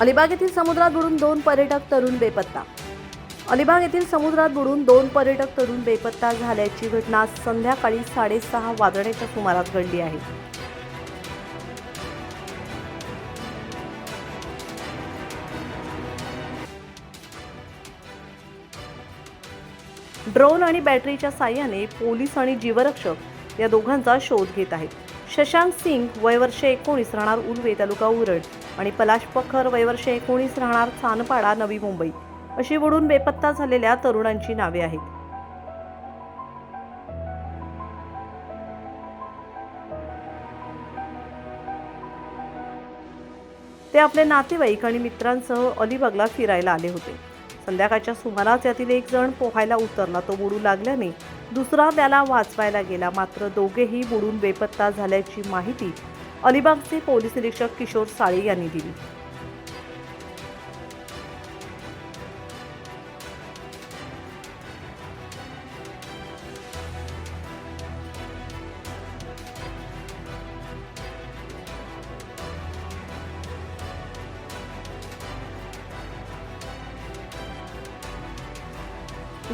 अलिबाग येथील समुद्रात बुडून दोन पर्यटक तरुण बेपत्ता. अलिबाग येथील समुद्रात बुडून दोन पर्यटक तरुण बेपत्ता झाल्याची घटना संध्याकाळी साडेसहा वाजण्याच्या सुमारास घडली आहे. ड्रोन आणि बॅटरीच्या साह्याने पोलीस आणि जीवरक्षक या दोघांचा शोध घेत आहेत. शशांक सिंग वयवर्षे एकोणीस राहणार उलवे तालुका उरड आणि पलाश पखर वयवर्षे एकोणीस राहणार चानपाडा नवी मुंबई. अशी बुडून बेपत्ता झालेल्या तरुणांची नावे आहेत. ते आपले नातेवाईक आणि मित्रांसह अलिबागला फिरायला आले होते. संध्याकाळच्या सुमारास यातील एक जण पोहायला उतरला. तो बुडू लागल्याने दुसरा त्याला वाचवायला गेला. मात्र दोघेही बुडून बेपत्ता झाल्याची माहिती अलिबागचे पोलीस निरीक्षक किशोर साळे यांनी दिली.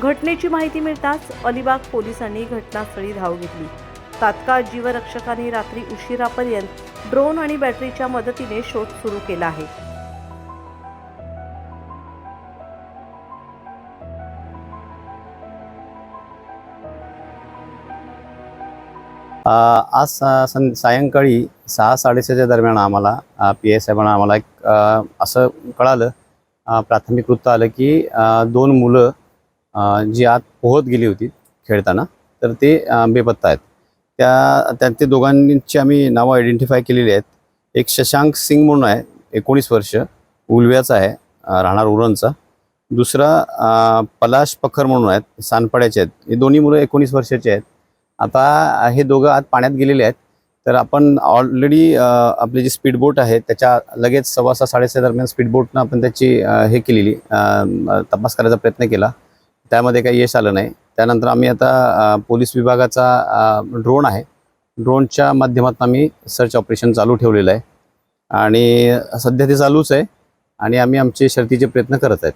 घटनेची माहिती मिळताच अलिबाग पोलिसांनी घटनास्थळी धाव घेतली. तात्काळ जीवरक्षकांनी रात्री उशिरापर्यंत ड्रोन आणि बॅटरीच्या मदतीने शोध सुरू केला आहे. आज सं सायंकाळी सहा साडेसहाच्या दरम्यान आम्हाला पी एस साहेबांना आम्हाला एक असं कळालं प्राथमिक वृत्त आलं की दोन मुलं जी आत पोहत गेली होती खेळताना तर ते बेपत्ता आहेत. त्या त्या ते दोघांची आम्ही नावं आयडेंटिफाय केलेली आहेत. एक शशांक सिंग म्हणून आहे एकोणीस वर्ष उलव्याचा आहे राहणार उरणचा. दुसरा पलाश पखर म्हणून आहेत सानपाड्याचे आहेत. हे दोन्ही मुलं एकोणीस वर्षाचे आहेत. आता हे दोघं आत पाण्यात गेलेले आहेत. तर आपण ऑलरेडी आपली जी स्पीडबोट आहे त्याच्या लगेच सव्वा सहा साडेसहा दरम्यान स्पीडबोटनं आपण त्याची हे केलेली तपास करायचा प्रयत्न केला. त्यामध्ये काही यश आलं नाही. त्यानंतर आम्ही आता पोलीस विभागाचा ड्रोन आहे. ड्रोनच्या माध्यमातून आम्ही सर्च ऑपरेशन चालू ठेवलेलं आहे. आणि सध्या ते चालूच आहे. आणि आम्ही आमचे शर्तीचे प्रयत्न करत आहेत.